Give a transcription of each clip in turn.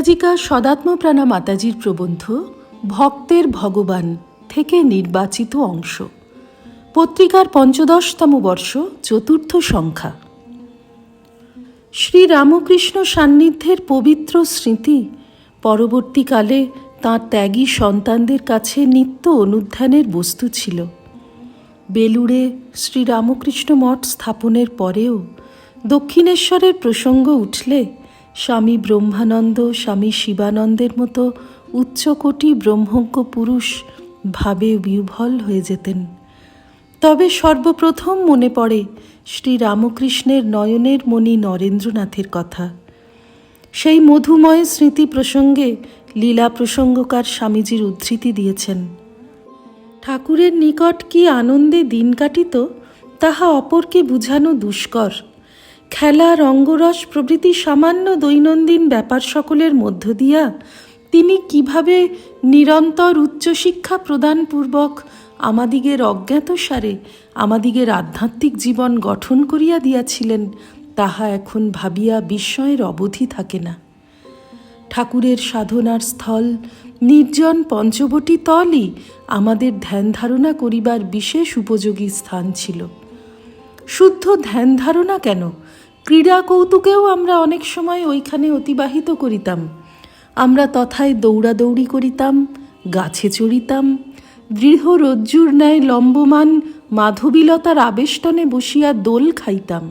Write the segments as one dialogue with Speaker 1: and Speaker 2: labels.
Speaker 1: পরিব্রাজিকা সদাত্মপ্রাণা মাতাজির প্রবন্ধ ভক্তের ভগবান থেকে নির্বাচিত অংশ। পত্রিকার পঞ্চদশতম বর্ষ, চতুর্থ সংখ্যা। শ্রী রামকৃষ্ণ সান্নিধ্যের পবিত্র স্মৃতি পরবর্তীকালে তাঁর ত্যাগী সন্তানদের কাছে নিত্য অনুধ্যানের বস্তু ছিল। বেলুড়ে শ্রী রামকৃষ্ণ মঠ স্থাপনের পরেও দক্ষিণেশ্বরের প্রসঙ্গ উঠলে স্বামী ব্রহ্মানন্দ, স্বামী শিবানন্দের মতো উচ্চকোটি ব্রহ্মজ্ঞ পুরুষ ভাবে বিহ্বল হয়ে যেতেন। তবে সর্বপ্রথম মনে পড়ে শ্রী রামকৃষ্ণের নয়নের মণি নরেন্দ্রনাথের কথা। সেই মধুময় স্মৃতি প্রসঙ্গে লীলা প্রসঙ্গকার স্বামীজির উদ্ধৃতি দিয়েছেন। ঠাকুরের নিকট কি আনন্দে দিন কাটিত, তাহা অপরকে বুঝানো দুষ্কর। খেলা, রঙ্গরস প্রভৃতি সামান্য দৈনন্দিন ব্যাপার সকলের মধ্য দিয়া তিনি কীভাবে নিরন্তর উচ্চশিক্ষা প্রদানপূর্বক আমাদিগের অজ্ঞাতসারে, আমাদিগের আধ্যাত্মিক জীবন গঠন করিয়া দিয়াছিলেন, তাহা এখন ভাবিয়া বিস্ময়ের অবধি থাকে না। ঠাকুরের সাধনার স্থল, নির্জন পঞ্চবটি তলই আমাদের ধ্যান ধারণা করিবার বিশেষ উপযোগী স্থান ছিল। শুদ্ধ ধ্যান ধারণা কেন? ক্রীড়া কৌতুকেও আমরা অনেক সময় ওইখানে অতিবাহিত করিতাম। আমরা তথায় দৌড়াদৌড়ি করিতাম, গাছে চড়িতাম, দৃঢ় রজ্জুর ন্যায় লম্বমান মাধবীলতার আবেষ্টনে বসিয়া দোল খাইতাম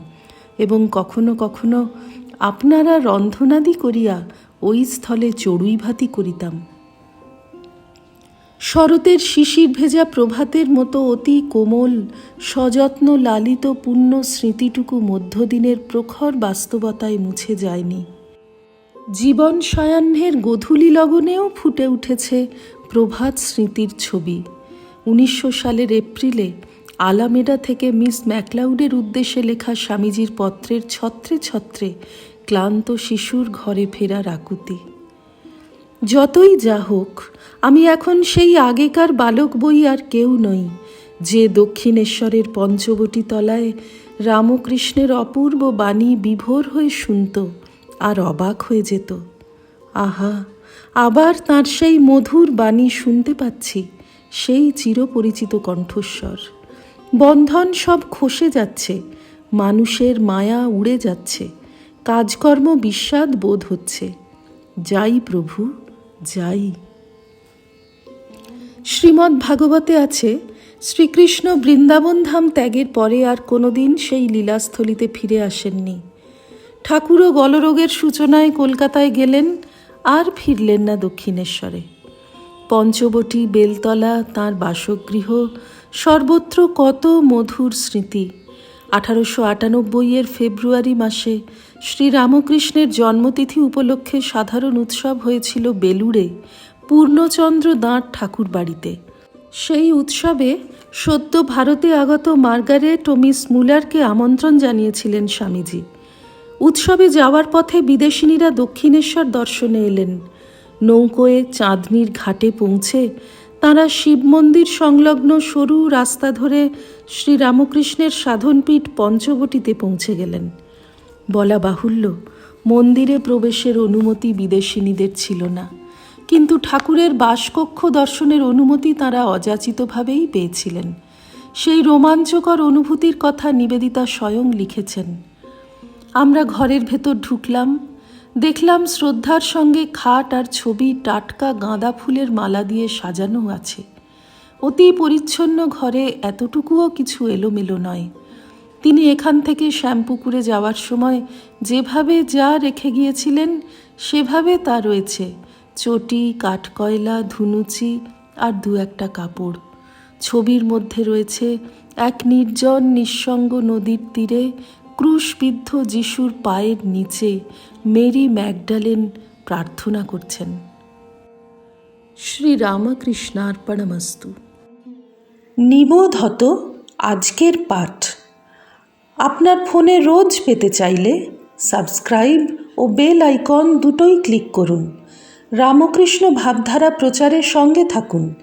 Speaker 1: এবং কখনো কখনো আপনারা রন্ধনাদি করিয়া ওই স্থলে চড়ুই ভাতি করিতাম। শরতের শিশির ভেজা প্রভাতের মতো অতি কোমল, সযত্ন লালিত পূর্ণ স্মৃতিটুকু মধ্যদিনের প্রখর বাস্তবতায় মুছে যায়নি। জীবন সায়াহ্নের গধূলি লগনেও ফুটে উঠেছে প্রভাত স্মৃতির ছবি। উনিশশো সালের এপ্রিলে আলামেডা থেকে মিস ম্যাকলাউডের উদ্দেশ্যে লেখা স্বামীজির পত্রের ছত্রে ছত্রে ক্লান্ত শিশুর ঘরে ফেরার আকুতি। যতই যা হোক, আমি এখন সেই আগেকার বালক বই আর কেউ নই, যে দক্ষিণেশ্বরের পঞ্চবটি তলায় রামকৃষ্ণের অপূর্ব বাণী বিভোর হয়ে শুনত আর অবাক হয়ে যেত। আহা, আবার তার সেই মধুর বাণী শুনতে পাচ্ছি, সেই চিরপরিচিত কণ্ঠস্বর। বন্ধন সব খসে যাচ্ছে, মানুষের মায়া উড়ে যাচ্ছে, কাজকর্ম বিস্বাদ বোধ হচ্ছে। যাই প্রভু। যাই। শ্রীমদ্ ভাগবতে আছে, শ্রীকৃষ্ণ বৃন্দাবন ধাম ত্যাগের পরে আর কোনোদিন সেই লীলাস্থলিতে ফিরে আসেননি। ঠাকুরও গলরোগের সূচনায় কলকাতায় গেলেন, আর ফিরলেন না দক্ষিণেশ্বরে। পঞ্চবটি বেলতলা, তাঁর বাসগৃহ, সর্বত্র কত মধুর স্মৃতি। আঠারোশো আটানব্বইয়ের ফেব্রুয়ারি মাসে শ্রী রামকৃষ্ণের জন্মতিথি উপলক্ষে সাধারণ উৎসব হয়েছিল বেলুড়ে, পূর্ণচন্দ্র দাঁড় ঠাকুর বাড়িতে। সেই উৎসবে সদ্য ভারতে আগত মার্গারেট ও মিস মুলারকে আমন্ত্রণ জানিয়েছিলেন স্বামীজি। উৎসবে যাওয়ার পথে বিদেশিনীরা দক্ষিণেশ্বর দর্শনে এলেন। নৌকোয়ে চাঁদনির ঘাটে পৌঁছে তাঁরা শিব মন্দির সংলগ্ন সরু রাস্তা ধরে শ্রীরামকৃষ্ণের সাধনপীঠ পঞ্চবটিতে পৌঁছে গেলেন। বলা বাহুল্য, মন্দিরে প্রবেশের অনুমতি বিদেশিনীদের ছিল না। কিন্তু ঠাকুরের বাসকক্ষ দর্শনের অনুমতি তাঁরা অযাচিতভাবেই পেয়েছিলেন। সেই রোমাঞ্চকর অনুভূতির কথা নিবেদিতা স্বয়ং লিখেছেন, আমরা ঘরের ভেতর ঢুকলাম দেখলাম শ্রদ্ধার সঙ্গে খাট আর ছবি টাটকা গাঁদা ফুলের মালা দিয়ে সাজানো আছে। অতি পরিচ্ছন্ন ঘরে এতটুকুও কিছু এলোমেলো নয়। তিনি এখান থেকে শ্যামপুকুরে যাওয়ার সময় যেভাবে যা রেখে গিয়েছিলেন, সেভাবে তা রয়েছে। চটি, কাঠকয়লা, ধুনুচি আর দু একটা কাপড়। ছবির মধ্যে রয়েছে এক নির্জন নিঃসঙ্গ নদীর তীরে ক্রুশবিদ্ধ যিশুর পায়ের নিচে মেরি ম্যাকডালেন প্রার্থনা করছেন। শ্রী রামকৃষ্ণার্পণমস্তু নিবোধত আজকের পাঠ। আপনার ফোনে রোজ পেতে চাইলে সাবস্ক্রাইব ও বেল আইকন দুটোই ক্লিক করুন। রামকৃষ্ণ ভাবধারা প্রচারের সঙ্গে থাকুন।